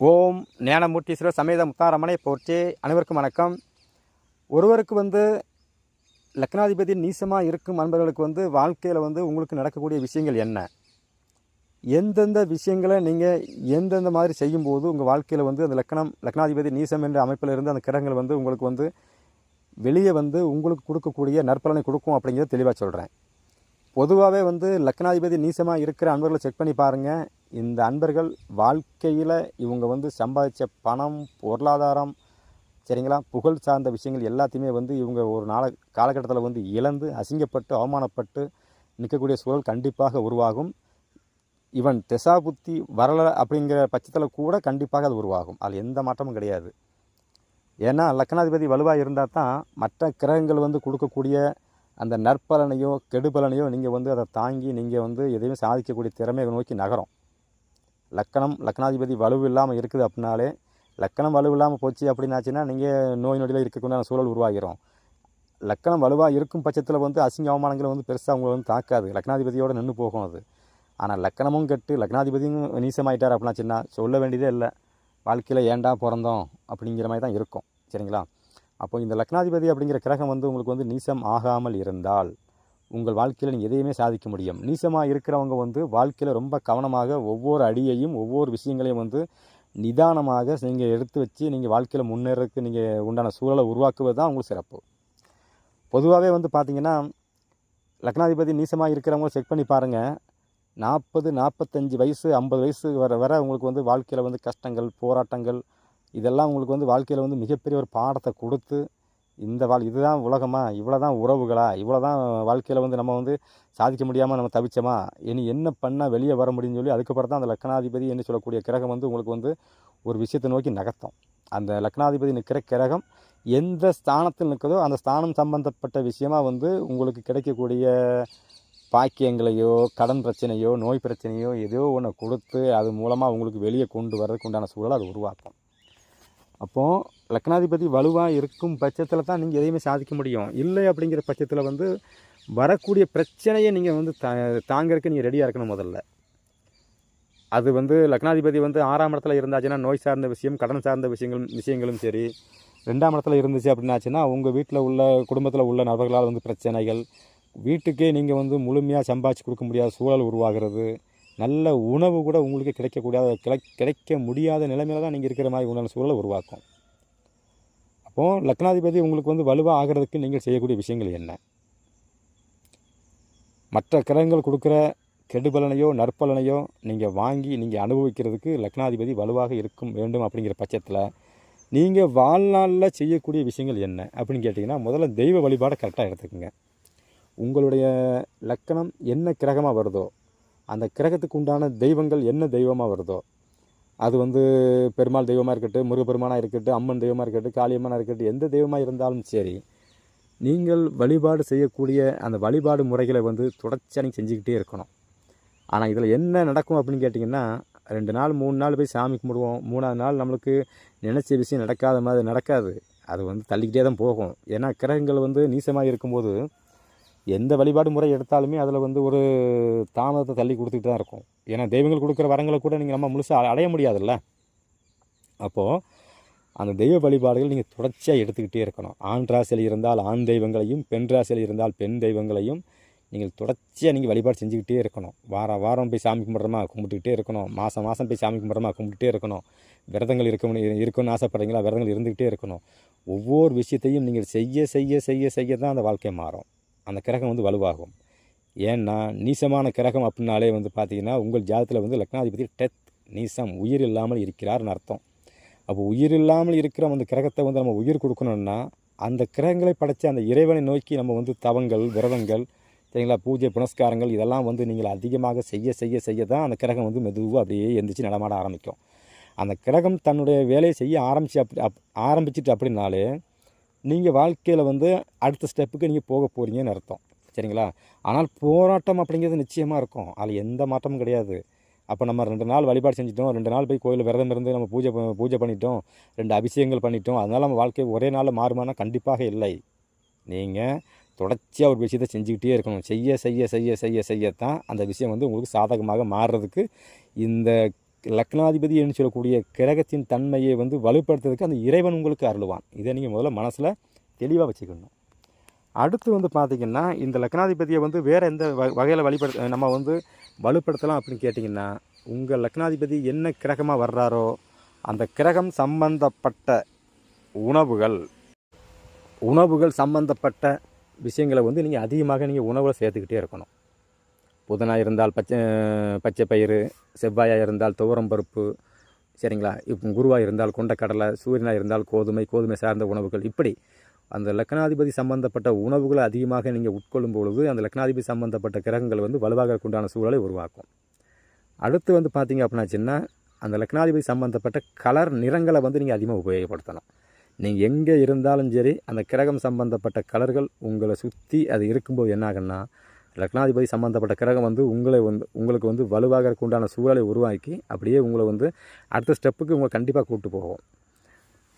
ஓம் ஞானமூர்த்தீஸ்வரர் சமேத முத்தாரமனை போற்றி அனைவருக்கும் வணக்கம். ஒருவருக்கு வந்து லக்னாதிபதி நீசமாக இருக்கும் அன்பர்களுக்கு வந்து வாழ்க்கையில் வந்து உங்களுக்கு நடக்கக்கூடிய விஷயங்கள் என்ன? எந்தெந்த விஷயங்களை நீங்கள் எந்தெந்த மாதிரி செய்யும்போது உங்கள் வாழ்க்கையில் வந்து அந்த லக்னம் லக்னாதிபதி நீசம் என்ற அமைப்பில் இருந்து அந்த கிரகங்கள் வந்து உங்களுக்கு வந்து வெளியே வந்து உங்களுக்கு கொடுக்கக்கூடிய நற்பலனை கொடுக்கும் அப்படிங்கிறத தெளிவாக சொல்கிறேன் பொதுவாகவே வந்து லக்னாதிபதி நீசமாக இருக்கிற அன்பர்களை செக் பண்ணி பாருங்கள் இந்த அன்பர்கள் வாழ்க்கையில் இவங்க வந்து சம்பாதிச்ச பணம் பொருளாதாரம் சரிங்களா? புகழ் சார்ந்த விஷயங்கள் எல்லாத்தையுமே வந்து இவங்க ஒரு நாள காலகட்டத்தில் வந்து இழந்து அசிங்கப்பட்டு அவமானப்பட்டு நிற்கக்கூடிய சூழல் கண்டிப்பாக உருவாகும். இவன் திசா வரல வரலை அப்படிங்கிற பட்சத்தில் கூட கண்டிப்பாக அது உருவாகும். அதில் எந்த மாற்றமும் கிடையாது. ஏன்னா லக்னாதிபதி வலுவாக இருந்தால் தான் மற்ற கிரகங்கள் வந்து கொடுக்கக்கூடிய அந்த நற்பலனையோ கெடுபலனையோ நீங்கள் வந்து அதை தாங்கி நீங்கள் வந்து எதையும் சாதிக்கக்கூடிய திறமையை நோக்கி நகரும். லக்கணம் லக்னாதிபதி வலுவு இல்லாமல் இருக்குது அப்படின்னாலே லக்கணம் வலுவு இல்லாமல் போச்சு அப்படின்னாச்சுன்னா நீங்கள் நோய் நொடியில் இருக்கக்கூடிய சூழல் உருவாகிறோம் லக்கணம் வலுவாக இருக்கும் பட்சத்தில் வந்து அசிங்க அவமானங்களை வந்து பெருசாக அவங்களை வந்து தாக்காது. லக்னாதிபதியோடு நின்று போகும் அது. ஆனால் லக்கணமும் கெட்டு லக்னாதிபதியும் நீசமாயிட்டார் அப்படின்னாச்சுன்னா சொல்ல வேண்டியதே இல்லை. வாழ்க்கையில் ஏன்டா பிறந்தோம் அப்படிங்கிற மாதிரி தான் இருக்கும். சரிங்களா? அப்போ இந்த லக்னாதிபதி அப்படிங்கிற கிரகம் வந்து உங்களுக்கு வந்து நீசம் ஆகாமல் இருந்தால் உங்கள் வாழ்க்கையில் நீங்கள் எதையுமே சாதிக்க முடியும். நீசமாக இருக்கிறவங்க வந்து வாழ்க்கையில் ரொம்ப கவனமாக ஒவ்வொரு அடியையும் ஒவ்வொரு விஷயங்களையும் வந்து நிதானமாக நீங்கள் எடுத்து வச்சு நீங்கள் வாழ்க்கையில் முன்னேறதுக்கு நீங்கள் உண்டான சூழலை உருவாக்குவது தான் உங்களுக்கு சிறப்பு. பொதுவாகவே வந்து பார்த்தீங்கன்னா லக்னாதிபதி நீசமாக இருக்கிறவங்கள செக் பண்ணி பாருங்கள் நாற்பது நாற்பத்தஞ்சு வயசு ஐம்பது வயசு வர வர உங்களுக்கு வந்து வாழ்க்கையில் வந்து கஷ்டங்கள் போராட்டங்கள் இதெல்லாம் உங்களுக்கு வந்து வாழ்க்கையில் வந்து மிகப்பெரிய ஒரு பாடத்தை கொடுத்து இந்த வாழ் இதுதான் உலகமா? இவ்வளோ தான் உறவுகளா? இவ்வளோ தான் வாழ்க்கையில் வந்து நம்ம வந்து சாதிக்க முடியாமல் நம்ம தவிச்சோமா? இனி என்ன பண்ணால் வெளியே வர முடியும்னு சொல்லி அதுக்கப்புறம் தான் அந்த லக்னாதிபதி என்று சொல்லக்கூடிய கிரகம் வந்து உங்களுக்கு வந்து ஒரு விஷயத்தை நோக்கி நகர்த்தும். அந்த லக்னாதிபதி நிற்கிற கிரகம் எந்த ஸ்தானத்தில் நிற்கிறதோ அந்த ஸ்தானம் சம்பந்தப்பட்ட விஷயமாக வந்து உங்களுக்கு கிடைக்கக்கூடிய பாக்கியங்களையோ கடன் பிரச்சனையோ நோய் பிரச்சனையோ ஏதோ ஒன்று கொடுத்து அது மூலமாக உங்களுக்கு வெளியே கொண்டு வர்றதுக்கு உண்டான சூழலை அது உருவாக்கும். அப்போது லக்னாதிபதி வலுவாக இருக்கும் பட்சத்தில் தான் நீங்கள் எதையுமே சாதிக்க முடியும். இல்லை அப்படிங்கிற பட்சத்தில் வந்து வரக்கூடிய பிரச்சனையை நீங்கள் வந்து தா தாங்கிறதுக்கு நீங்கள் ரெடியாக இருக்கணும் முதல்ல. அது வந்து லக்னாதிபதி வந்து ஆறாம் இடத்துல இருந்தாச்சுன்னா நோய் சார்ந்த விஷயம் கடன் சார்ந்த விஷயங்கள் விஷயங்களும் சரி. ரெண்டாம் இடத்துல இருந்துச்சு அப்படின்னாச்சுன்னா உங்கள் வீட்டில் உள்ள குடும்பத்தில் உள்ள நபர்களால் வந்து பிரச்சனைகள். வீட்டுக்கே நீங்கள் வந்து முழுமையாக சம்பாதிச்சு கொடுக்க முடியாத சூழல் உருவாகிறது. நல்ல உணவு கூட உங்களுக்கு கிடைக்கக்கூடாத. கிடைக்க முடியாத நிலைமையில தான் நீங்கள் இருக்கிற மாதிரி உணவு சூழலை உருவாக்கும். அப்போது லக்னாதிபதி உங்களுக்கு வந்து வலுவாக ஆகிறதுக்கு நீங்கள் செய்யக்கூடிய விஷயங்கள் என்ன? மற்ற கிரகங்கள் கொடுக்குற கெடுபலனையோ நற்பலனையோ நீங்கள் வாங்கி நீங்கள் அனுபவிக்கிறதுக்கு லக்னாதிபதி வலுவாக இருக்கும் வேண்டும் அப்படிங்கிற பட்சத்தில் நீங்கள் வாழ்நாளில் செய்யக்கூடிய விஷயங்கள் என்ன அப்படின்னு கேட்டிங்கன்னா முதல்ல தெய்வ வழிபாடை கரெக்டாக எடுத்துக்கோங்க. உங்களுடைய லக்கணம் என்ன கிரகமாக வருதோ அந்த கிரகத்துக்கு உண்டான தெய்வங்கள் என்ன தெய்வமாக வருதோ அது வந்து பெருமாள் தெய்வமாக இருக்கட்டும் முருகப்பெருமானாக இருக்கட்டும் அம்மன் தெய்வமாக இருக்கட்டும் காளியம்மனாக இருக்கட்டும் எந்த தெய்வமாக இருந்தாலும் சரி நீங்கள் வழிபாடு செய்யக்கூடிய அந்த வழிபாடு முறைகளை வந்து தொடர்ச்சியாக நீங்கள் செஞ்சுக்கிட்டே இருக்கணும். ஆனால் இதில் என்ன நடக்கும் அப்படின்னு கேட்டிங்கன்னா ரெண்டு நாள் மூணு நாள் போய் சாமி கும்பிடுவோம். மூணாவது நாள் நம்மளுக்கு நினச்ச விஷயம் நடக்காத மாதிரி நடக்காது. அது வந்து தள்ளிக்கிட்டே தான் போகும். ஏன்னா கிரகங்கள் வந்து நீசமாக இருக்கும்போது எந்த வழிபாடு முறை எடுத்தாலுமே அதில் வந்து ஒரு தாமதத்தை தள்ளி கொடுத்துட்டு தான் இருக்கும். ஏன்னா தெய்வங்கள் கொடுக்குற வரங்களை கூட நீங்கள் நம்ம முழுசாக அடைய முடியாதுல்ல. அப்போது அந்த தெய்வ வழிபாடுகள் நீங்கள் தொடர்ச்சியாக எடுத்துக்கிட்டே இருக்கணும். ஆண் ராசியில் இருந்தால் ஆண் தெய்வங்களையும் பெண் ராசியில் இருந்தால் பெண் தெய்வங்களையும் நீங்கள் தொடர்ச்சியாக நீங்கள் வழிபாடு செஞ்சுக்கிட்டே இருக்கணும். வாரம் வாரம் போய் சாமி கும்பிட்றமா கும்பிட்டுக்கிட்டே இருக்கணும். மாதம் மாதம் போய் சாமி கும்பிட்றமா கும்பிட்டுட்டே இருக்கணும். விரதங்கள் இருக்க இருக்கணும்னு ஆசைப்படுறீங்களா? விரதங்கள் இருந்துக்கிட்டே இருக்கணும். ஒவ்வொரு விஷயத்தையும் நீங்கள் செய்ய செய்ய செய்ய செய்ய தான் அந்த வாழ்க்கை மாறும். அந்த கிரகம் வந்து வலுவாகும். ஏன்னா நீசமான கிரகம் அப்படின்னாலே வந்து பார்த்தீங்கன்னா உங்கள் ஜாதத்தில் வந்து லக்னாதிபதி டெத் நீசம் உயிர் இல்லாமல் இருக்கிறார்னு அர்த்தம். அப்போ உயிர் இல்லாமல் இருக்கிற அந்த கிரகத்தை வந்து நம்ம உயிர் கொடுக்கணும்னா அந்த கிரகங்களை படைச்ச அந்த இறைவனை நோக்கி நம்ம வந்து தவங்கள் விரதங்கள் சரிங்களா பூஜை புனஸ்காரங்கள் இதெல்லாம் வந்து நீங்கள் அதிகமாக செய்ய செய்ய செய்ய தான் அந்த கிரகம் வந்து மெதுவாக அப்படியே எந்திரிச்சு நடமாட ஆரம்பிக்கும். அந்த கிரகம் தன்னுடைய வேலையை செய்ய ஆரம்பிச்சு அப்படி அப் ஆரம்பிச்சிட்டு அப்படின்னாலே நீங்கள் வாழ்க்கையில் வந்து அடுத்த ஸ்டெப்புக்கு நீங்கள் போக போகிறீங்கன்னு அர்த்தம். சரிங்களா? ஆனால் போராட்டம் அப்படிங்கிறது நிச்சயமாக இருக்கும். அதில் எந்த மாற்றமும் கிடையாது. அப்போ நம்ம ரெண்டு நாள் வழிபாடு செஞ்சிட்டோம். ரெண்டு நாள் போய் கோயில் விரதம் இருந்து நம்ம பூஜை பூஜை பண்ணிட்டோம். ரெண்டு அபிஷேகங்கள் பண்ணிட்டோம். அதனால் நம்ம வாழ்க்கை ஒரே நாளில் மாறுமானா கண்டிப்பாக இல்லை. நீங்கள் தொடர்ச்சியாக ஒரு விஷயத்தை செஞ்சுக்கிட்டே இருக்கணும். செய்ய செய்ய செய்ய செய்ய செய்யத்தான் அந்த விஷயம் வந்து உங்களுக்கு சாதகமாக மாறுறதுக்கு இந்த லக்னாதிபதின்னு சொல்லக்கூடிய கிரகத்தின் தன்மையை வந்து வலுப்படுத்துறதுக்கு அந்த இறைவன் உங்களுக்கு அருளுவான். இதை நீங்கள் முதல்ல மனசில் தெளிவாக வச்சுக்கணும். அடுத்து வந்து பார்த்திங்கன்னா இந்த லக்னாதிபதியை வந்து வேறு எந்த வ வகையில் வழிபடுத்த நம்ம வந்து வலுப்படுத்தலாம் அப்படின்னு கேட்டிங்கன்னா உங்கள் லக்னாதிபதி என்ன கிரகமாக வர்றாரோ அந்த கிரகம் சம்பந்தப்பட்ட உணவுகள் உணவுகள் சம்பந்தப்பட்ட விஷயங்களை வந்து நீங்கள் அதிகமாக நீங்கள் உணவில் சேர்த்துக்கிட்டே இருக்கணும். புதனாக இருந்தால் பச்சை பச்சை பயிறு செவ்வாயாக இருந்தால் துவரம் பருப்பு சரிங்களா? இப்போ குருவாக இருந்தால் கொண்டக்கடலை சூரியனாக இருந்தால் கோதுமை கோதுமை சார்ந்த உணவுகள். இப்படி அந்த லக்னாதிபதி சம்பந்தப்பட்ட உணவுகளை அதிகமாக நீங்கள் உட்கொள்ளும் பொழுது அந்த லக்னாதிபதி சம்பந்தப்பட்ட கிரகங்கள் வந்து வலுவாக உண்டான சூழலை உருவாக்கும். அடுத்து வந்து பார்த்தீங்க அப்படின்னாச்சுன்னா அந்த லக்னாதிபதி சம்பந்தப்பட்ட கலர் நிறங்களை வந்து நீங்கள் அதிகமாக உபயோகப்படுத்தணும். நீங்கள் எங்கே இருந்தாலும் சரி அந்த கிரகம் சம்பந்தப்பட்ட கலர்கள் உங்களை சுற்றி அது இருக்கும்போது என்ன ஆகுன்னா லக்னாதிபதி சம்மந்தப்பட்ட கிரகம் வந்து உங்களை வந்து உங்களுக்கு வந்து வலுவாக உண்டான சூழலை உருவாக்கி அப்படியே உங்களை வந்து அடுத்த ஸ்டெப்புக்கு உங்களை கண்டிப்பாக கூப்பிட்டு போகும்.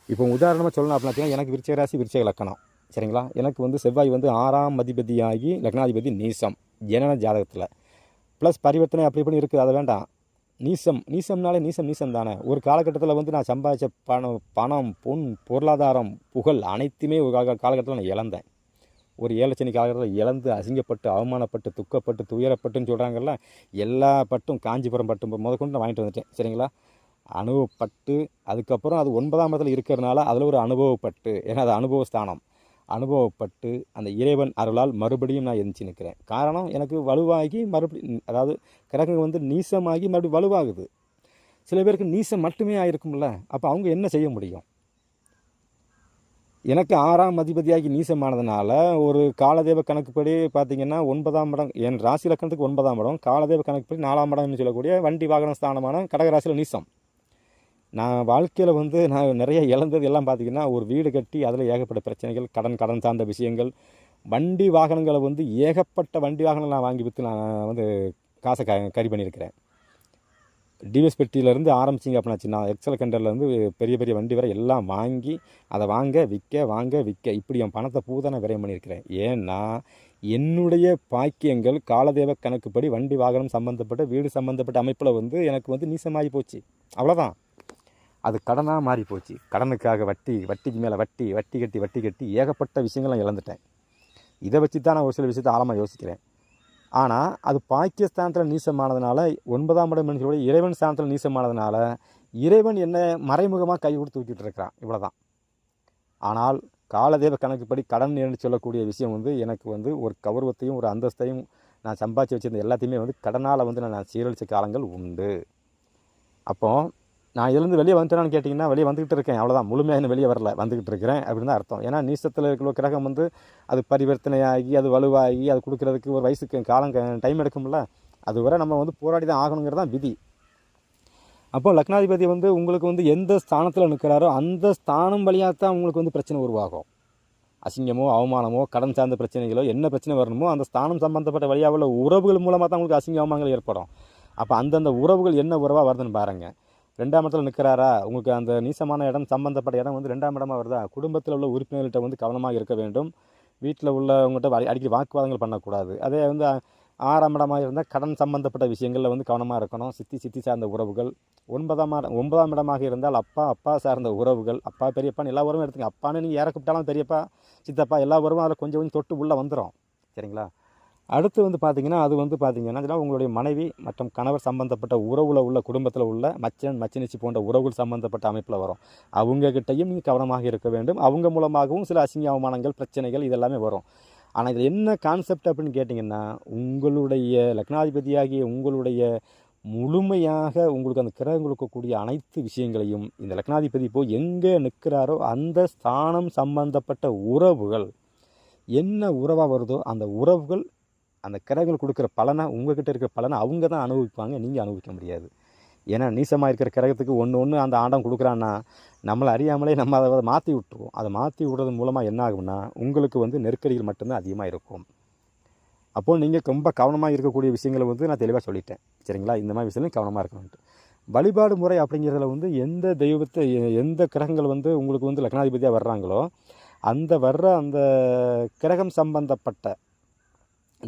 இப்போ உதாரணமாக சொல்லணும் அப்படின்னா எனக்கு விருச்சிக ராசி விருச்சிக லக்கணம். சரிங்களா? எனக்கு வந்து செவ்வாய் வந்து ஆறாம் அதிபதியாகி லக்னாதிபதி நீசம் ஜனன ஜாதகத்தில். ப்ளஸ் பரிவர்த்தனை அப்படி இப்படி இருக்குது அதை வேண்டாம். நீசம் நீசம்னாலே நீசம் நீசம் தானே. ஒரு காலகட்டத்தில் வந்து நான் சம்பாதிச்ச பணம் பணம் பொன் பொருளாதாரம் புகழ் அனைத்துமே ஒரு காலகட்டத்தில் நான் இழந்தேன். ஒரு ஏழச்சனி காலகட்டத்தில் இழந்து அசிங்கப்பட்டு அவமானப்பட்டு துக்கப்பட்டு துயரப்பட்டுன்னு சொல்கிறாங்கல்ல எல்லா பட்டும் காஞ்சிபுரம் பட்டும் முதற்கொண்டு நான் வாங்கிட்டு வந்துட்டேன். சரிங்களா? அனுபவப்பட்டு அதுக்கப்புறம் அது ஒன்பதாம் இடத்துல இருக்கிறனால அதில் ஒரு அனுபவப்பட்டு ஏன்னா அது அனுபவ ஸ்தானம். அனுபவப்பட்டு அந்த இறைவன் அருளால் மறுபடியும் நான் எந்திச்சு நிற்கிறேன். காரணம் எனக்கு வலுவாகி மறுபடியும் அதாவது கிரகங்கள் வந்து நீசமாகி மறுபடியும் வலுவாகுது. சில பேருக்கு நீசம் மட்டுமே ஆயிருக்கும்ல அப்போ அவங்க என்ன செய்ய முடியும்? எனக்கு ஆறாம் அதிபதியாகி நீசமானதுனால ஒரு காலதேவ கணக்குப்படி பார்த்தீங்கன்னா ஒன்பதாம் இடம் என் ராசி லக்கணத்துக்கு ஒன்பதாம் இடம் காலதேவ கணக்குப்படி நாலாம் இடம்னு சொல்லக்கூடிய வண்டி வாகன ஸ்தானமான கடகராசியில் நீசம். நான் வாழ்க்கையில் வந்து நான் நிறைய இழந்தது எல்லாம் பார்த்தீங்கன்னா ஒரு வீடு கட்டி அதில் ஏகப்பட்ட பிரச்சனைகள் கடன் கடன் சார்ந்த விஷயங்கள். வண்டி வாகனங்களை வந்து ஏகப்பட்ட வண்டி வாகனங்கள் நான் வாங்கி விற்று நான் வந்து காசை க கறி பண்ணியிருக்கிறேன். டிவிஎஸ் பெட்டியிலேருந்து ஆரம்பிச்சிங்க அப்படின்னாச்சு நான் எக்ஸல் கண்டர்லேருந்து பெரிய பெரிய வண்டி வரை எல்லாம் வாங்கி அதை வாங்க விற்க வாங்க விற்க இப்படி என் பணத்தை பூதா நான் விரயம் பண்ணியிருக்கிறேன். ஏன்னா என்னுடைய பாக்கியங்கள் காலதேவ கணக்குப்படி வண்டி வாகனம் சம்மந்தப்பட்ட வீடு சம்மந்தப்பட்ட அமைப்பில் வந்து எனக்கு வந்து நீசமாகி போச்சு. அவ்வளோதான் அது கடனாக மாறி போச்சு. கடனுக்காக வட்டி வட்டிக்கு மேலே வட்டி வட்டி கட்டி வட்டி கட்டி ஏகப்பட்ட விஷயங்கள் நான் இழந்துட்டேன். இதை வச்சு தான் நான் ஒரு சில விஷயத்தை ஆழமாக யோசிக்கிறேன். ஆனால் அது பாக்கியஸ்தானத்தில் நீசமானதுனால ஒன்பதாம் இடம் மனுஷனுடைய இறைவன் ஸ்தானத்தில் நீசமானதுனால இறைவன் என்ன மறைமுகமாக கை கொடுத்து தூக்கிட்டு இருக்கிறான். இவ்வளோதான் ஆனால் காலதேவ கணக்குப்படி கடன் என்று சொல்லக்கூடிய விஷயம் வந்து எனக்கு வந்து ஒரு கௌரவத்தையும் ஒரு அந்தஸ்தையும் நான் சம்பாதிச்சு வச்சிருந்த எல்லாத்தையுமே வந்து கடனால் வந்து நான் சீரழித்த காலங்கள் உண்டு. அப்போது நான் இதுலேருந்து வெளியே வந்துட்டேன்னு கேட்டிங்கன்னா வெளியே வந்துக்கிட்டு இருக்கேன். அவ்வளோதான் முழுமையாக இன்னும் வெளியே வரல. வந்துக்கிட்டு இருக்கிறேன் அப்படின்னு தான் அர்த்தம். ஏன்னா நீசத்தில் இருக்கிற கிரகம் வந்து அது பரிவர்த்தனையாகி அது வலுவாகி அது கொடுக்குறதுக்கு ஒரு வயசுக்கு காலம் டைம் எடுக்கும்ல. அது வரை நம்ம வந்து போராடி தான் ஆகணுங்கிறது தான் விதி. அப்போ லக்னாதிபதி வந்து உங்களுக்கு வந்து எந்த ஸ்தானத்தில் நிற்கிறாரோ அந்த ஸ்தானம் வழியாக தான் உங்களுக்கு வந்து பிரச்சனை உருவாகும். அசிங்கமோ அவமானமோ கடன் சார்ந்த பிரச்சனைகளோ என்ன பிரச்சனை வரணுமோ அந்த ஸ்தானம் சம்பந்தப்பட்ட வழியாக உள்ள உறவுகள் மூலமாக தான் உங்களுக்கு அசிங்க அவமானங்கள் ஏற்படும். அப்போ அந்தந்த உறவுகள் என்ன உறவாக வருதுன்னு பாருங்கள் ரெண்டாம் இடத்துல நிற்கிறாரா உங்களுக்கு அந்த நீசமான இடம் சம்பந்தப்பட்ட இடம் வந்து ரெண்டாம் இடமாக வருதா? குடும்பத்தில் உள்ள உறுப்பினர்கள்ட்ட வந்து கவனமாக இருக்க வேண்டும். வீட்டில் உள்ளவங்கள்ட்ட அடிக்கடி வாக்குவாதங்கள் பண்ணக்கூடாது. அதே வந்து ஆறாம் இடமாக இருந்தால் கடன் சம்பந்தப்பட்ட விஷயங்களில் வந்து கவனமாக இருக்கணும். சித்தி சித்தி சார்ந்த உறவுகள். ஒன்பதாம் ஒன்பதாம் இடமாக இருந்தால் அப்பா அப்பா சார்ந்த உறவுகள். அப்பா பெரியப்பான்னு எல்லா உறவும் எடுத்துங்க. அப்பான்னு நீங்கள் யாரை கூப்பிட்டாலும் பெரியப்பா சித்தப்பா எல்லா உறவும் அதில் கொஞ்சம் கொஞ்சம் தொட்டு உள்ளே வந்துடும் சரிங்களா? அடுத்து வந்து பார்த்தீங்கன்னா அது வந்து பார்த்தீங்கன்னா உங்களுடைய மனைவி மற்றும் கணவர் சம்பந்தப்பட்ட உறவுல உள்ள குடும்பத்தில் உள்ள மச்சன் மச்சினிச்சி போன்ற உறவுகள் சம்பந்தப்பட்ட அமைப்பில் வரும். அவங்கக்கிட்டையும் நீங்கள் கவனமாக இருக்க வேண்டும். அவங்க மூலமாகவும் சில அசிங்க அவமானங்கள் பிரச்சனைகள் இதெல்லாமே வரும். ஆனால் இதில் என்ன கான்செப்ட் அப்படின்னு கேட்டிங்கன்னா உங்களுடைய லக்னாதிபதியாகிய உங்களுடைய முழுமையாக உங்களுக்கு அந்த கிரகம் கொடுக்கக்கூடிய அனைத்து விஷயங்களையும் இந்த லக்னாதிபதி போய் எங்கே நிற்கிறாரோ அந்த ஸ்தானம் சம்பந்தப்பட்ட உறவுகள் என்ன உறவாக வருதோ அந்த உறவுகள் அந்த கிரகங்கள் கொடுக்குற பலனை உங்ககிட்ட இருக்கிற பலனை அவங்க தான் அனுபவிப்பாங்க நீங்கள் அனுபவிக்க முடியாது. ஏன்னா நீசமாக இருக்கிற கிரகத்துக்கு ஒன்று ஒன்று அந்த ஆண்டம் கொடுக்குறான்னா நம்மளை அறியாமலே நம்ம அதை மாற்றி விட்டுருவோம். அதை மாற்றி விடுறது மூலமாக என்ன ஆகும்னா உங்களுக்கு வந்து நெருக்கடிகள் மட்டும்தான் அதிகமாக இருக்கும். அப்போது நீங்கள் ரொம்ப கவனமாக இருக்கக்கூடிய விஷயங்களை வந்து நான் தெளிவாக சொல்லிட்டேன். சரிங்களா? இந்த மாதிரி விஷயங்களும் கவனமாக இருக்கணும்ட்டு வழிபாடு முறை அப்படிங்கிறதுல வந்து எந்த தெய்வத்தை எந்த கிரகங்கள் வந்து உங்களுக்கு வந்து லக்னாதிபதியாக வர்றாங்களோ அந்த வர்ற அந்த கிரகம் சம்பந்தப்பட்ட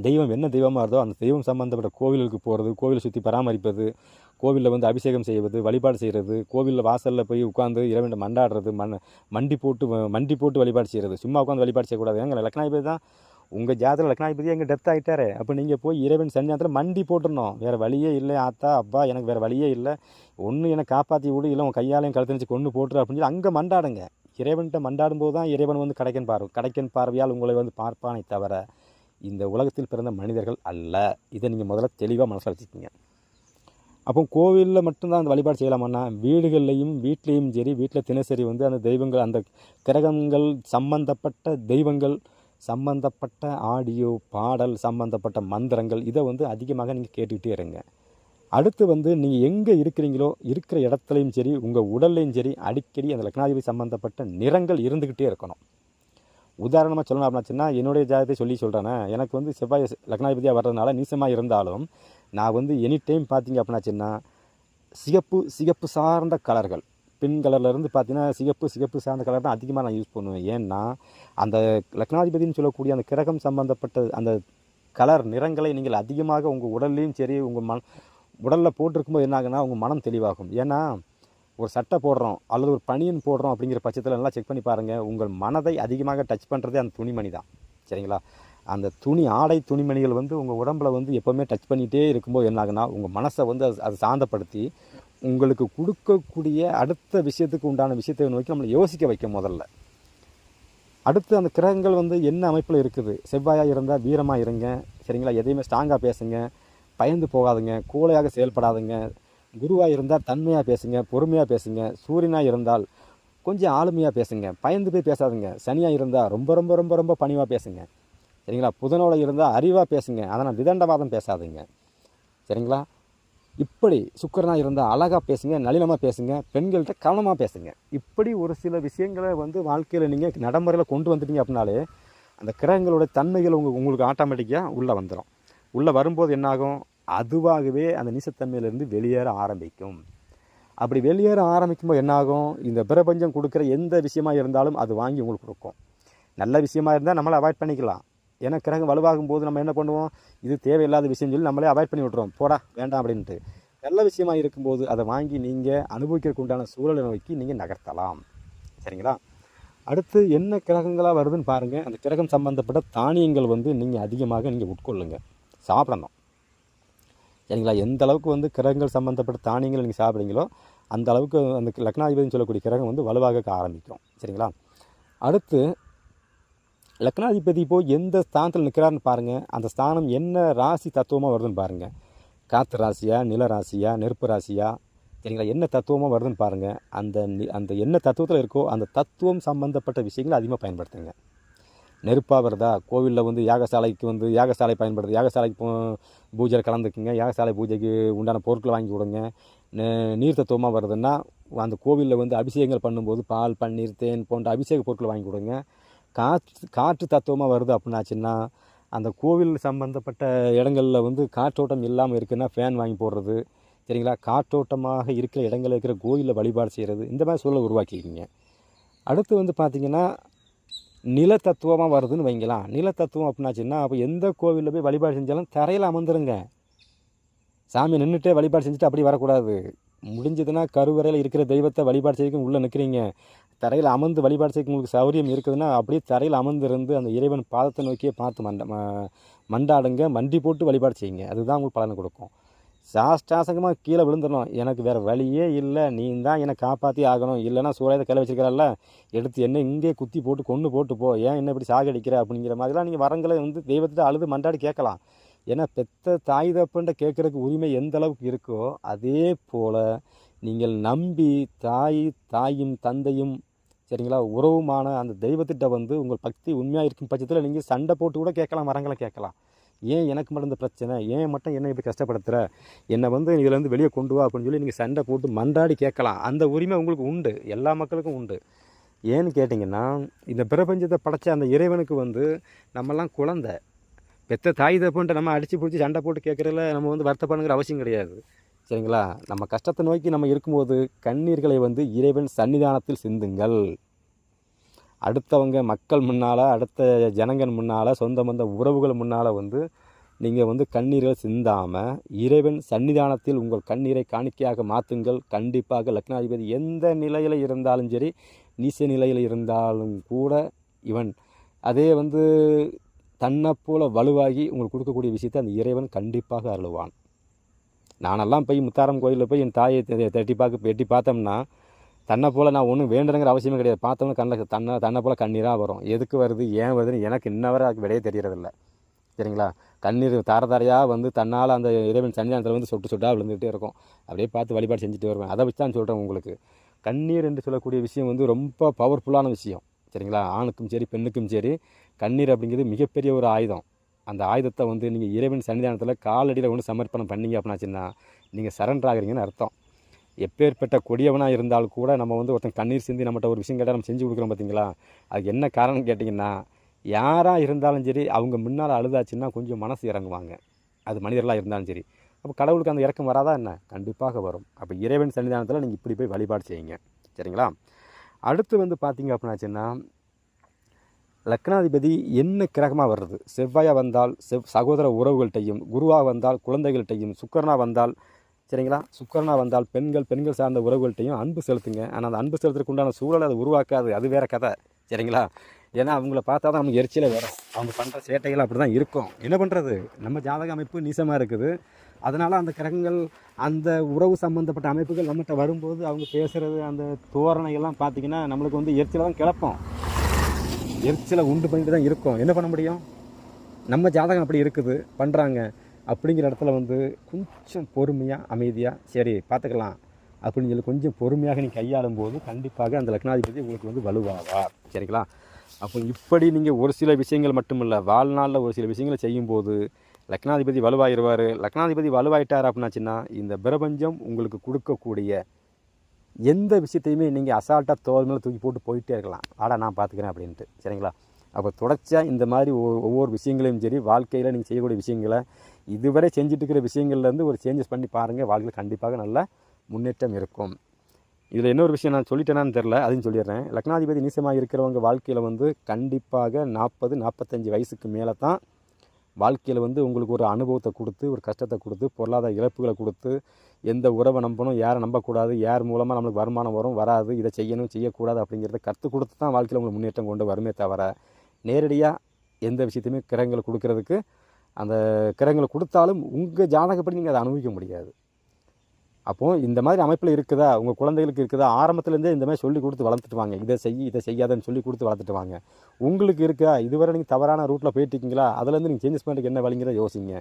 தெய்வம் என்ன தெய்வமாக இருந்தோ அந்த தெய்வம் சம்மந்தப்பட்ட கோவிலுக்கு போகிறது கோவிலை சுற்றி பராமரிப்பது கோவிலில் வந்து அபிஷேகம் செய்வது வழிபாடு செய்கிறது கோவிலில் வாசலில் போய் உட்காந்து இறைவன் மண்டாடுறது மண் மண்டி போட்டு மண்டி போட்டு வழிபாடு செய்கிறது சும்மா உட்காந்து வழிபாடு செய்யக்கூடாது. எங்கள் லக்னாதிபதி தான். உங்கள் ஜாதகம் லக்னாதிபதி எங்கள் டெத் ஆகிட்டாரு அப்போ நீங்கள் போய் இறைவன் சன்னியாத்தில் மண்டி போட்டுடணும் வேறு வழியே இல்லை ஆத்தா அப்பா எனக்கு வேறு வழியே இல்லை. ஒன்று என்னை காப்பாற்றி விடு இல்லை உன் கையாலையும் கழுத்தணிச்சு கொண்டு போட்டுரு அப்படின்னு சொல்லி அங்கே மண்டாடுங்க. இறைவன்கிட்ட மண்டாடும் போது தான் இறைவன் வந்து கடைக்கன் பார்வை கடைக்கன் பார்வையால் உங்களை வந்து பார்ப்பானே தவிர இந்த உலகத்தில் பிறந்த மனிதர்கள் அல்ல. இதை நீங்கள் முதல்ல தெளிவாக மனசில் வச்சுக்கிங்க. அப்போ கோவிலில் மட்டும்தான் அந்த வழிபாடு செய்யலாமண்ணா வீடுகள்லையும் வீட்லேயும் சரி வீட்டில் தினசரி வந்து அந்த தெய்வங்கள் அந்த கிரகங்கள் சம்பந்தப்பட்ட தெய்வங்கள் சம்பந்தப்பட்ட ஆடியோ பாடல் சம்பந்தப்பட்ட மந்திரங்கள் இதை வந்து அதிகமாக நீங்கள் கேட்டுக்கிட்டே இருங்க. அடுத்து வந்து நீங்கள் எங்கே இருக்கிறீங்களோ இருக்கிற இடத்துலையும் சரி உங்கள் உடல்லையும் சரி அடிக்கடி அந்த லக்னாதிபதி சம்பந்தப்பட்ட நிறங்கள் இருந்துக்கிட்டே இருக்கணும். உதாரணமாக சொல்லணும் அப்படின்னாச்சுன்னா என்னுடைய ஜாதகத்தை சொல்லி சொல்கிறேன்னா எனக்கு வந்து செவ்வாய் லக்னாதிபதியாக வர்றதுனால நீசமாக இருந்தாலும் நான் வந்து எனி டைம் பார்த்தீங்க அப்படின்னாச்சுன்னா சிகப்பு சிகப்பு சார்ந்த கலர்கள். பின் கலர்லேருந்து பார்த்தீங்கன்னா சிகப்பு சிகப்பு சார்ந்த கலர் தான் அதிகமாக நான் யூஸ் பண்ணுவேன். ஏன்னா அந்த லக்னாதிபதினு சொல்லக்கூடிய அந்த கிரகம் சம்பந்தப்பட்ட அந்த கலர் நிறங்களை நீங்கள் அதிகமாக உங்கள் உடல்லையும் சரி உங்கள் மன உடலில் போட்டிருக்கும்போது என்ன ஆகுன்னா உங்கள் மனம் தெளிவாகும். ஏன்னா ஒரு சட்டை போடுறோம் அல்லது ஒரு பனியன் போடுறோம் அப்படிங்கிற பட்சத்தில் நல்லா செக் பண்ணி பாருங்கள் உங்கள் மனதை அதிகமாக டச் பண்ணுறதே அந்த துணிமணி தான். சரிங்களா? அந்த துணி ஆடை துணிமணிகள் வந்து உங்கள் உடம்புல வந்து எப்போவுமே டச் பண்ணிகிட்டே இருக்கும்போது என்ன உங்கள் மனசை வந்து அது அதை சாந்தப்படுத்தி உங்களுக்கு கொடுக்கக்கூடிய அடுத்த விஷயத்துக்கு உண்டான விஷயத்தை நோக்கி நம்மளை யோசிக்க வைக்க முதல்ல. அடுத்து அந்த கிரகங்கள் வந்து என்ன அமைப்பில் இருக்குது? செவ்வாயாக இருந்தால் வீரமாக இருங்க. சரிங்களா? எதையுமே ஸ்ட்ராங்காக பேசுங்க. பயந்து போகாதுங்க. கூலையாக செயல்படாதுங்க. குருவாக இருந்தால் தன்மையாக பேசுங்க பொறுமையாக பேசுங்க சூரியனாக இருந்தால் கொஞ்சம் ஆளுமையாக பேசுங்க பயந்து போய் பேசாதுங்க. சனியாக இருந்தால் ரொம்ப ரொம்ப ரொம்ப ரொம்ப பணிவாக பேசுங்க. சரிங்களா? புதனோட இருந்தால் அறிவாக பேசுங்க அதனால் விதண்டவாதம் பேசாதுங்க. சரிங்களா? இப்படி சுக்கரனாக இருந்தால் அழகாக பேசுங்க நளினமாக பேசுங்க பெண்கள்கிட்ட கவனமாக பேசுங்க. இப்படி ஒரு சில விஷயங்களை வந்து வாழ்க்கையில் நீங்கள் நடைமுறையில் கொண்டு வந்துட்டீங்க அப்படின்னாலே அந்த கிரகங்களோட தன்மைகள் உங்கள் உங்களுக்கு ஆட்டோமேட்டிக்காக உள்ளே வந்துடும் உள்ளே வரும்போது என்னாகும்? அதுவாகவே அந்த நீசத்தன்மையிலேருந்து வெளியேற ஆரம்பிக்கும். அப்படி வெளியேற ஆரம்பிக்கும்போது என்னாகும்? இந்த பிரபஞ்சம் கொடுக்குற எந்த விஷயமா இருந்தாலும் அது வாங்கி உங்களுக்கு கொடுக்கும். நல்ல விஷயமா இருந்தால் நம்மளை அவாய்ட் பண்ணிக்கலாம். ஏன்னா கிரகம் வலுவாகும் போது நம்ம என்ன பண்ணுவோம்? இது தேவையில்லாத விஷயம் சொல்லி நம்மளே அவாய்ட் பண்ணி விட்றோம் போடா வேண்டாம் அப்படின்ட்டு. நல்ல விஷயமா இருக்கும்போது அதை வாங்கி நீங்கள் அனுபவிக்கிறதுக்கு உண்டான சூழலை நோக்கி நீங்கள் நகர்த்தலாம். சரிங்களா? அடுத்து என்ன கிரகங்களாக வருதுன்னு பாருங்கள் அந்த கிரகம் சம்மந்தப்பட்ட தானியங்கள் வந்து நீங்கள் அதிகமாக நீங்கள் உட்கொள்ளுங்கள் சாப்பிடணும். சரிங்களா? எந்த அளவுக்கு வந்து கிரகங்கள் சம்மந்தப்பட்ட தானியங்கள் நீங்கள் சாப்பிட்றீங்களோ அந்த அளவுக்கு அந்த லக்னாதிபதினு சொல்லக்கூடிய கிரகம் வந்து வலுவாக ஆரம்பிக்கும். சரிங்களா? அடுத்து லக்னாதிபதி இப்போது எந்த ஸ்தானத்தில் நிற்கிறாருன்னு பாருங்கள் அந்த ஸ்தானம் என்ன ராசி தத்துவமாக வருதுன்னு பாருங்கள் காற்று ராசியா நில ராசியா நெருப்பு ராசியா? சரிங்களா? என்ன தத்துவமாக வருதுன்னு பாருங்கள் அந்த நி- அந்த என்ன தத்துவத்தில் இருக்கோ அந்த தத்துவம் சம்மந்தப்பட்ட விஷயங்களை அதிகமாக பயன்படுத்துங்க. நெருப்பாக வருதா கோவிலில் வந்து யாகசாலைக்கு வந்து யாகசாலை பயன்படுது யாகசாலைக்கு பூஜையில் கலந்துக்குங்க. யாகசாலை பூஜைக்கு உண்டான பொருட்களை வாங்கி கொடுங்க. நெ- நீர் தத்துவமாக வருதுன்னா அந்த கோவிலில் வந்து அபிஷேகங்கள் பண்ணும்போது பால் பன்னீர் தேன் போன்ற அபிஷேக பொருட்களை வாங்கி கொடுங்க. காற்று காற்று தத்துவமாக வருது அப்படின்னாச்சுன்னா அந்த கோவில் சம்பந்தப்பட்ட இடங்களில் வந்து காற்றோட்டம் இல்லாமல் இருக்குன்னா ஃபேன் வாங்கி போடுறது. சரிங்களா? காற்றோட்டமாக இருக்கிற இடங்களில் இருக்கிற கோயிலில் வழிபாடு செய்கிறது இந்த மாதிரி சூழலை உருவாக்கிக்கிங்க அடுத்து வந்து பார்த்திங்கன்னா நில தத்துவமாக வருதுன்னு வைங்களாம் நில தத்துவம் அப்படின்னாச்சுன்னா அப்போ எந்த கோவிலில் போய் வழிபாடு செஞ்சாலும் தரையில் அமர்ந்துருங்க. சாமி நின்றுட்டே வழிபாடு செஞ்சுட்டு அப்படி வரக்கூடாது. முடிஞ்சதுன்னா கருவறையில் இருக்கிற தெய்வத்தை வழிபாடு செய்யறதுக்கு உள்ளே நிற்கிறீங்க தரையில் அமர்ந்து வழிபாடு செய்ய உங்களுக்கு சௌரியம் இருக்குதுன்னா அப்படியே தரையில் அமர்ந்திருந்து அந்த இறைவன் பாதத்தை நோக்கியே பார்த்து மண்ட ம- மண்டாடுங்க. மண்டி போட்டு வழிபாடு செய்யுங்க. அதுதான் உங்களுக்கு பலன் கொடுக்கும். சாஷ்டாசங்கமாக கீழே விழுந்துடணும். எனக்கு வேறு வழியே இல்லை. நீ தான் என்னை காப்பாற்றி ஆகணும். இல்லைன்னா சூழலை கையில் வச்சிருக்கிறல்ல எடுத்து என்ன இங்கே குத்தி போட்டு கொண்டு போட்டு போ. ஏன் என்ன இப்படி சாகடிக்கிற அப்படிங்கிற மாதிரிலாம் நீங்கள் வரங்களை வந்து தெய்வத்திட்ட அழுது மண்டாடி கேட்கலாம். ஏன்னா பெத்த தாய் தப்புன்ற கேட்குறதுக்கு உரிமை எந்த அளவுக்கு இருக்கோ அதே போல் நீங்கள் நம்பி தாய் தாயும் தந்தையும் சரிங்களா உறவுமான அந்த தெய்வத்திட்ட வந்து உங்கள் பக்தி உண்மையாக இருக்கும் பட்சத்தில் நீங்கள் சண்டை போட்டு கூட கேட்கலாம் வரங்களை கேட்கலாம். ஏன் எனக்கு மட்டும் இந்த பிரச்சனை? ஏன் மட்டும் என்னை இப்படி கஷ்டப்படுத்துகிற என்னை வந்து இதுலேருந்து வெளியே கொண்டு வா அப்படின்னு சொல்லி நீங்கள் சண்டை போட்டு மன்றாடி கேட்கலாம். அந்த உரிமை உங்களுக்கு உண்டு. எல்லா மக்களுக்கும் உண்டு. ஏன்னு கேட்டிங்கன்னா இந்த பிரபஞ்சத்தை படைச்ச அந்த இறைவனுக்கு வந்து நம்மலாம் குழந்தை. பெத்த தாய் தப்புன்ட்டு நம்ம அடித்து பிடிச்சி சண்டை போட்டு கேட்குறதுல நம்ம வந்து வருத்தப்படுங்கிற அவசியம் கிடையாது. சரிங்களா? நம்ம கஷ்டத்தை நோக்கி நம்ம இருக்கும்போது கண்ணீர்களை வந்து இறைவன் சன்னிதானத்தில் சிந்துங்கள். அடுத்தவங்க மக்கள் முன்னால் அடுத்த ஜனங்கள் முன்னால் சொந்த பந்த உறவுகள் முன்னால் வந்து நீங்கள் வந்து கண்ணீரை சிந்தாமல் இறைவன் சன்னிதானத்தில் உங்கள் கண்ணீரை காணிக்கையாக மாற்றுங்கள் கண்டிப்பாக லக்னாதிபதி எந்த நிலையில் இருந்தாலும் சரி நீச நிலையில் இருந்தாலும் கூட இவன் அதே வந்து தன்னை போல வலுவாகி உங்களுக்கு கொடுக்கக்கூடிய விஷயத்தை அந்த இறைவன் கண்டிப்பாக அருளுவான். நானெல்லாம் போய் முத்தாரம் கோயிலில் போய் என் தாயை தட்டி பார்க்க எட்டி பார்த்தோம்னா தன்னை போல் நான் ஒன்றும் வேண்டுறங்கிற அவசியமே கிடையாது. பார்த்தவங்க கண்ணில் தன்னை தன்னை போல் கண்ணீராக வரும். எதுக்கு வருது ஏன் வருதுன்னு எனக்கு இன்ன வரை அதுக்கு விடையே தெரியறதில்ல. சரிங்களா? கண்ணீர் தார தாரையாக வந்து தன்னால் அந்த இறைவன் சன்னிதானத்தில் வந்து சொட்டு சொட்டாக விழுந்துகிட்டே இருக்கும். அப்படியே பார்த்து வழிபாடு செஞ்சுட்டு வருவேன். அதை வச்சு தான் சொல்கிறேன் உங்களுக்கு. கண்ணீர் என்று சொல்லக்கூடிய விஷயம் வந்து ரொம்ப பவர்ஃபுல்லான விஷயம். சரிங்களா? ஆணுக்கும் சரி பெண்ணுக்கும் சரி கண்ணீர் அப்படிங்கிறது மிகப்பெரிய ஒரு ஆயுதம். அந்த ஆயுதத்தை வந்து நீங்கள் இறைவன் சன்னிதானத்தில் காலடியில் ஒன்று சமர்ப்பணம் பண்ணீங்க அப்படின்னாச்சுன்னா நீங்கள் சரண்டர் ஆகிறீங்கன்னு அர்த்தம். எப்பேற்பட்ட கொடியவனாக இருந்தால் கூட நம்ம வந்து ஒருத்தன் கண்ணீர் சிந்தி நம்மகிட்ட ஒரு விஷயம் கேட்டால் நம்ம செஞ்சு கொடுக்குறோம் பார்த்தீங்களா அதுக்கு என்ன காரணம் கேட்டிங்கன்னா யாராக இருந்தாலும் சரி அவங்க முன்னால் அழுதாச்சுன்னா கொஞ்சம் மனசு இறங்குவாங்க. அது மனிதர்களாக இருந்தாலும் சரி. அப்போ கடவுளுக்கு அந்த இறக்கம் வராதா என்ன? கண்டிப்பாக வரும். அப்போ இறைவன் சன்னிதானத்தில் நீங்கள் இப்படி போய் வழிபாடு செய்யுங்க. சரிங்களா? அடுத்து வந்து பார்த்தீங்க அப்படின்னாச்சுன்னா லக்னாதிபதி என்ன கிரகமாக வர்றது? செவ்வாயாக வந்தால் செவ் சகோதர உறவுகள்கிட்டையும் குருவாக வந்தால் குழந்தைகள்கிட்டையும் சுக்கரனாக வந்தால் சரிங்களா? சுக்கரனா வந்தால் பெண்கள் பெண்கள் சார்ந்த உறவுகள்கிட்டையும் அன்பு செலுத்துங்க. ஆனால் அந்த அன்பு செலுத்துறதுக்கு உண்டான சூழலை அது உருவாக்காது. அது வேறு கதை. சரிங்களா? ஏன்னா அவங்கள பார்த்தா தான் நமக்கு எரிச்சலே வரும். அவங்க பண்ணுற சேட்டைகள் அப்படி தான் இருக்கும். என்ன பண்ணுறது நம்ம ஜாதக அமைப்பு நீசமாக இருக்குது. அதனால் அந்த கிரகங்கள் அந்த உறவு சம்மந்தப்பட்ட அமைப்புகள் நம்மகிட்ட வரும்போது அவங்க பேசுகிறது அந்த தோரணைகள்லாம் பார்த்திங்கன்னா நம்மளுக்கு வந்து எரிச்சலை தான் கிளப்போம். எரிச்சலை உண்டு பண்ணிட்டு தான் இருக்கும். என்ன பண்ண முடியும்? நம்ம ஜாதகம் அப்படி இருக்குது. பண்ணுறாங்க அப்படிங்கிற இடத்துல வந்து கொஞ்சம் பொறுமையாக அமைதியாக சரி பார்த்துக்கலாம் அப்படின்னு சொல்லி கொஞ்சம் பொறுமையாக நீ கையாளும் போது கண்டிப்பாக அந்த லக்னாதிபதி உங்களுக்கு வந்து வலுவாவார். சரிங்களா? அப்போ இப்படி நீங்கள் ஒரு சில விஷயங்கள் மட்டுமில்ல வாழ்நாளில் ஒரு சில விஷயங்களை செய்யும்போது லக்னாதிபதி வலுவாயிருவார். லக்னாதிபதி வலுவாயிட்டார் அப்படின்னாச்சுன்னா இந்த பிரபஞ்சம் உங்களுக்கு கொடுக்கக்கூடிய எந்த விஷயத்தையுமே நீங்கள் அசால்ட்டாக தோல் மேலே தூக்கி போட்டு போயிட்டே இருக்கலாம். ஆடா நான் பார்த்துக்கிறேன் அப்படின்ட்டு. சரிங்களா? அப்போ தொடர்ச்சியாக இந்த மாதிரி ஒவ்வொரு விஷயங்களையும் சரி வாழ்க்கையில் நீங்கள் செய்யக்கூடிய விஷயங்களை இதுவரை செஞ்சுட்டு இருக்கிற விஷயங்கள்லேருந்து ஒரு சேஞ்சஸ் பண்ணி பாருங்கள் வாழ்க்கையில் கண்டிப்பாக நல்ல முன்னேற்றம் இருக்கும். இதில் இன்னொரு விஷயம் நான் சொல்லிட்டேனான்னு தெரில அதையும் சொல்லிடுறேன். லக்னாதிபதி நீசமாக இருக்கிறவங்க வாழ்க்கையில் வந்து கண்டிப்பாக நாற்பது நாற்பத்தஞ்சு வயசுக்கு மேலே தான் வாழ்க்கையில் வந்து உங்களுக்கு ஒரு அனுபவத்தை கொடுத்து ஒரு கஷ்டத்தை கொடுத்து பொருளாதார இழப்புகளை கொடுத்து எந்த உறவை நம்பணும் யாரை நம்பக்கூடாது யார் மூலமாக நம்மளுக்கு வருமானம் வரும் வராது இதை செய்யணும் செய்யக்கூடாது அப்படிங்கிறத கற்றுக் கொடுத்து தான் வாழ்க்கையில் உங்களுக்கு முன்னேற்றம் கொண்டு வருமே தவிர நேரடியாக எந்த விஷயத்தையுமே கிரகங்களை கொடுக்கறதுக்கு அந்த கிரகங்களை கொடுத்தாலும் உங்கள் ஜாதகப்படி நீங்கள் அதை அனுபவிக்க முடியாது. அப்போது இந்த மாதிரி அமைப்பில் இருக்குதா? உங்கள் குழந்தைகளுக்கு இருக்குதா? ஆரம்பத்துலேருந்தே இந்த மாதிரி சொல்லி கொடுத்து வளர்த்துட்டு வாங்க. இதை செய் இதை செய்யாதன்னு சொல்லி கொடுத்து வளர்த்துட்டு வாங்க. உங்களுக்கு இருக்கா? இதுவரை நீங்கள் தவறான ரூட்டில் போயிட்டுருக்கீங்களா? அதுலேருந்து நீங்கள் சேஞ்சஸ் பண்ணுறதுக்கு என்ன வழிங்கிறத யோசிங்க.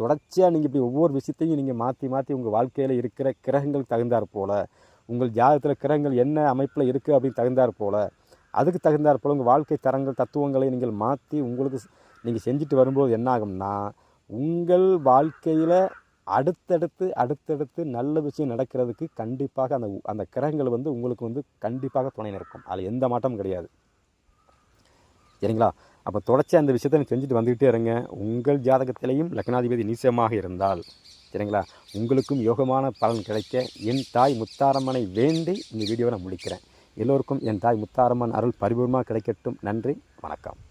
தொடர்ச்சியாக நீங்கள் இப்படி ஒவ்வொரு விஷயத்தையும் நீங்கள் மாற்றி மாற்றி உங்கள் வாழ்க்கையில் இருக்கிற கிரகங்கள் தகுந்தாற் போல் உங்கள் ஜாதகத்தில் கிரகங்கள் என்ன அமைப்பில் இருக்குது அப்படின்னு தகுந்தாற் போல் அதுக்கு தகுந்தாற் போல் உங்கள் வாழ்க்கை தரங்கள் தத்துவங்களை நீங்கள் மாற்றி உங்களுக்கு நீங்கள் செஞ்சுட்டு வரும்போது என்ன ஆகும்னா உங்கள் வாழ்க்கையில் அடுத்தடுத்து அடுத்தடுத்து நல்ல விஷயம் நடக்கிறதுக்கு கண்டிப்பாக அந்த அந்த கிரகங்கள் வந்து உங்களுக்கு வந்து கண்டிப்பாக துணை நிற்கும். அதில் எந்த மாற்றமும் கிடையாது. சரிங்களா? அப்போ தொடர்ச்சி அந்த விஷயத்தை நீங்க செஞ்சுட்டு வந்துக்கிட்டே இருங்க. உங்கள் ஜாதகத்திலையும் லக்னாதிபதி நீசமாக இருந்தால் சரிங்களா? உங்களுக்கும் யோகமான பலன் கிடைக்க என் தாய் முத்தாரம்மனை வேண்டி இந்த வீடியோவை நான் முடிக்கிறேன். எல்லோருக்கும் என் தாய் முத்தாரம்மன் அருள் பரிபூர்ணமாக கிடைக்கட்டும். நன்றி. வணக்கம்.